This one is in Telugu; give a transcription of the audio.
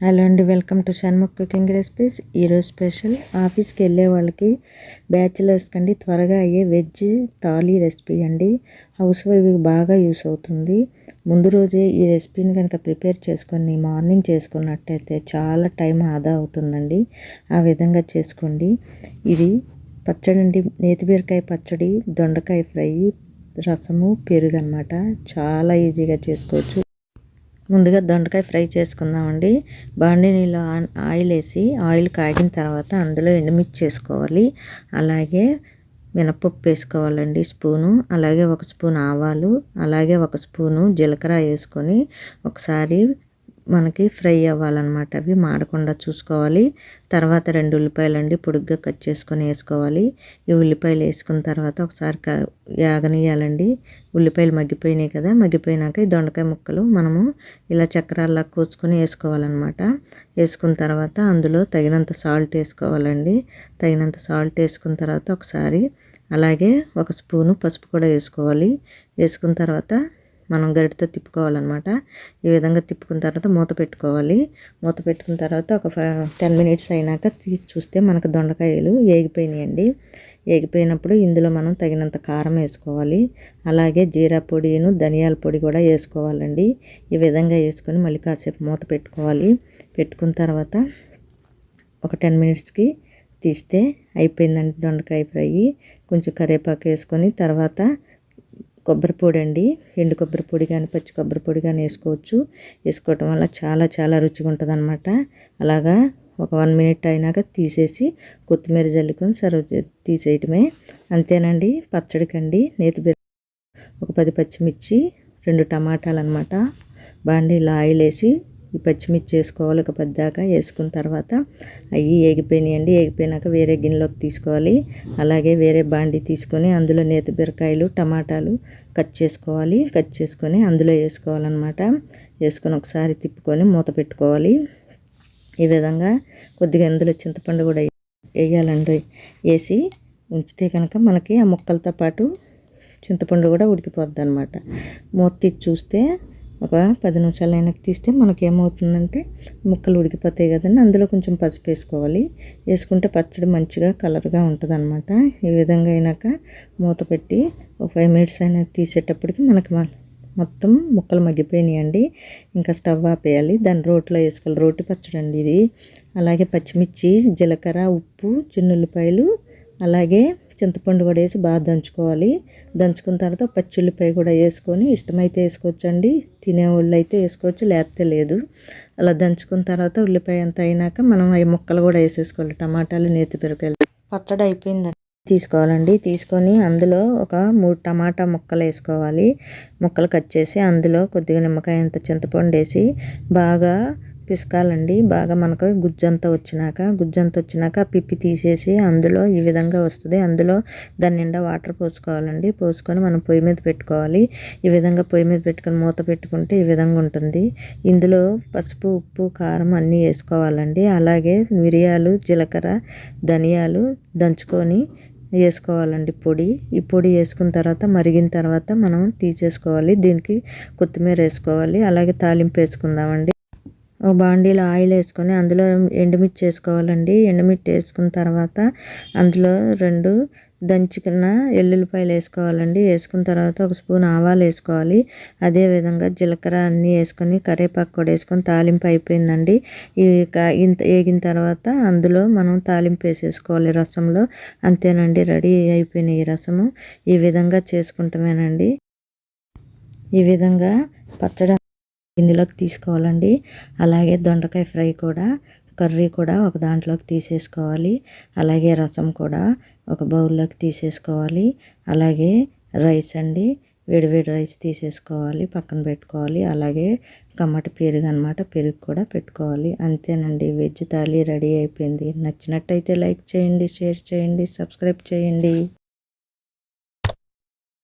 హలో అండి welcome to Shanmukh cooking recipes. ఈరోజు స్పెషల్ ఆఫీస్కి వెళ్ళే వాళ్ళకి బ్యాచిలర్స్ కండి త్వరగా అయ్యే వెజ్ థాలీ రెసిపీ అండి. హౌస్ వైఫ్కి బాగా యూస్ అవుతుంది. ముందు రోజే ఈ రెసిపీని కనుక ప్రిపేర్ చేసుకొని మార్నింగ్ చేసుకున్నట్టయితే చాలా టైం ఆదా అవుతుందండి. ఆ విధంగా చేసుకోండి. ఇది పచ్చడి అండి నేతిబీరకాయ పచ్చడి దొండకాయ ఫ్రై రసము పెరుగు అనమాట చాలా ఈజీగా చేసుకోవచ్చు. ముందుగా దొండకాయ ఫ్రై చేసుకుందామండి. బాండి నీళ్ళు ఆయిల్ వేసి ఆయిల్ కాగిన తర్వాత అందులో ఎండుమిర్చి వేసుకోవాలి. అలాగే మినపప్పు వేసుకోవాలండి స్పూను. అలాగే ఒక స్పూన్ ఆవాలు. అలాగే ఒక స్పూను జీలకర్ర వేసుకొని ఒకసారి మనకి ఫ్రై అవ్వాలన్నమాట. అవి మాడకుండా చూసుకోవాలి. తర్వాత రెండు ఉల్లిపాయలు అండి పొడుగ్గా కట్ చేసుకొని వేసుకోవాలి. ఈ ఉల్లిపాయలు వేసుకున్న తర్వాత ఒకసారి యాగనీయాలండి ఉల్లిపాయలు మగ్గిపోయినాయి కదా మగ్గిపోయినాక ఈ దొండకాయ ముక్కలు మనము ఇలా చక్రాల్లా కూర్చుకొని వేసుకోవాలన్నమాట. వేసుకున్న తర్వాత అందులో తగినంత సాల్ట్ వేసుకోవాలండి. తగినంత సాల్ట్ వేసుకున్న తర్వాత ఒకసారి అలాగే ఒక స్పూను పసుపు కూడా వేసుకోవాలి. వేసుకున్న తర్వాత మనం గరిటతో తిప్పుకోవాలన్నమాట. ఈ విధంగా తిప్పుకున్న తర్వాత మూత పెట్టుకోవాలి. మూత పెట్టుకున్న తర్వాత ఒక ఫైవ్ టెన్ మినిట్స్ అయినాక తీసి చూస్తే మనకు దొండకాయలు ఏగిపోయినాయండి. ఏగిపోయినప్పుడు ఇందులో మనం తగినంత కారం వేసుకోవాలి. అలాగే జీరా పొడిను ధనియాల పొడి కూడా వేసుకోవాలండి. ఈ విధంగా వేసుకొని మళ్ళీ కాసేపు మూత పెట్టుకోవాలి. పెట్టుకున్న తర్వాత ఒక టెన్ మినిట్స్కి తీస్తే అయిపోయిందండి దొండకాయ ఫ్రై. కొంచెం కరివేపాకు వేసుకొని తర్వాత కొబ్బరి పొడి అండి ఎండు కొబ్బరి పొడి కానీ పచ్చి కొబ్బరి పొడి కానీ వేసుకోవచ్చు. వేసుకోవటం వల్ల చాలా చాలా రుచిగా ఉంటుంది అనమాట అలాగా ఒక వన్ మినిట్ అయినాక తీసేసి కొత్తిమీర జల్లుకొని సర్వ్ తీసేయటమే. అంతేనండి. పచ్చడికండి నేతి ఒక పది పచ్చిమిర్చి రెండు టమాటాలు అనమాట బాండీలో ఆయిల్ వేసి ఈ పచ్చిమిర్చి వేసుకోవాలి ఒక పెద్దాక వేసుకున్న తర్వాత అవి ఏగిపోయినాయండి. ఏగిపోయినాక వేరే గిన్నెలోకి తీసుకోవాలి. అలాగే వేరే బాండి తీసుకొని అందులో నేతి బీరకాయలు టమాటాలు కట్ చేసుకోవాలి. కట్ చేసుకొని అందులో వేసుకోవాలన్నమాట. వేసుకొని ఒకసారి తిప్పుకొని మూత పెట్టుకోవాలి. ఈ విధంగా కొద్దిగా అందులో చింతపండు కూడా వేయాలండి. వేసి ఉంచితే కనుక మనకి ఆ ముక్కలతో పాటు చింతపండు కూడా ఉడికిపోద్ది అనమాట మూత తీసి చూస్తే ఒక పది నిమిషాలు అయినాక తీస్తే మనకి ఏమవుతుందంటే ముక్కలు ఉడికిపోతాయి కదండి. అందులో కొంచెం పసుపు వేసుకోవాలి. వేసుకుంటే పచ్చడి మంచిగా కలర్గా ఉంటుంది అనమాట ఈ విధంగా అయినాక మూత పెట్టి ఒక ఫైవ్ మినిట్స్ అయినా తీసేటప్పటికి మనకి మొత్తం ముక్కలు మగ్గిపోయినాయండి. ఇంకా స్టవ్ ఆపేయాలి. దాన్ని రోట్లో వేసుకోవాలి. రోటి పచ్చడి అండి ఇది. అలాగే పచ్చిమిర్చి జీలకర్ర ఉప్పు చిన్నుల్లిపాయలు అలాగే చింతపండు కూడా వేసి బాగా దంచుకోవాలి. దంచుకున్న తర్వాత పచ్చిల్లిపాయ కూడా వేసుకొని ఇష్టమైతే వేసుకోవచ్చండి. తినేవాళ్ళు అయితే వేసుకోవచ్చు లేకపోతే లేదు. అలా దంచుకున్న తర్వాత ఉల్లిపాయ అంతా అయినాక మనం అవి ముక్కలు కూడా వేసేసుకోవాలి. టమాటాలు నేతి పెరకాయలు పచ్చడి అయిపోయిందండి. తీసుకోవాలండి. తీసుకొని అందులో ఒక మూడు టమాటా ముక్కలు వేసుకోవాలి. ముక్కలు కట్ చేసి అందులో కొద్దిగా నిమ్మకాయ అంత చింతపండు వేసి బాగా పిసకాలండి. బాగా మనకు గుజ్జంతా వచ్చినాక గుజ్జంతా వచ్చినాక పిప్పి తీసేసి అందులో ఈ విధంగా వస్తుంది. అందులో దాని నిండా వాటర్ పోసుకోవాలండి. పోసుకొని మనం పొయ్యి మీద పెట్టుకోవాలి. ఈ విధంగా పొయ్యి మీద పెట్టుకొని మూత పెట్టుకుంటే ఈ విధంగా ఉంటుంది. ఇందులో పసుపు ఉప్పు కారం అన్నీ వేసుకోవాలండి. అలాగే మిరియాలు జీలకర్ర ధనియాలు దంచుకొని వేసుకోవాలండి పొడి. ఈ పొడి వేసుకున్న తర్వాత మరిగిన తర్వాత మనం తీసేసుకోవాలి. దీనికి కొత్తిమీర వేసుకోవాలి. అలాగే తాలింపు వేసుకుందామండి. ఒక బాండీలో ఆయిల్ వేసుకొని అందులో ఎండుమిర్చి వేసుకోవాలండి. ఎండుమిర్చి వేసుకున్న తర్వాత అందులో రెండు దంచుకున్న ఎల్లుల్లిపాయలు వేసుకోవాలండి. వేసుకున్న తర్వాత ఒక స్పూన్ ఆవాలు వేసుకోవాలి. అదేవిధంగా జీలకర్ర అన్నీ వేసుకొని కరివేపాకు కూడా వేసుకొని తాలింపు అయిపోయిందండి. ఇవి ఇంత వేగిన తర్వాత అందులో మనం తాలింపు వేసేసుకోవాలి రసంలో. అంతేనండి రెడీ అయిపోయినాయి ఈ రసము. ఈ విధంగా చేసుకుంటామేనండి. ఈ విధంగా పచ్చడి గిన్నెలోకి తీసుకోవాలండి. అలాగే దొండకాయ ఫ్రై కూడా కర్రీ కూడా ఒక దాంట్లోకి తీసేసుకోవాలి. అలాగే రసం కూడా ఒక బౌల్లోకి తీసేసుకోవాలి. అలాగే రైస్ అండి వేడివేడి రైస్ తీసేసుకోవాలి పక్కన పెట్టుకోవాలి. అలాగే కమ్మటి పెరుగు అనమాట పెరుగు కూడా పెట్టుకోవాలి. అంతేనండి వెజ్ థాలీ రెడీ అయిపోయింది. నచ్చినట్టయితే లైక్ చేయండి షేర్ చేయండి సబ్స్క్రైబ్ చేయండి.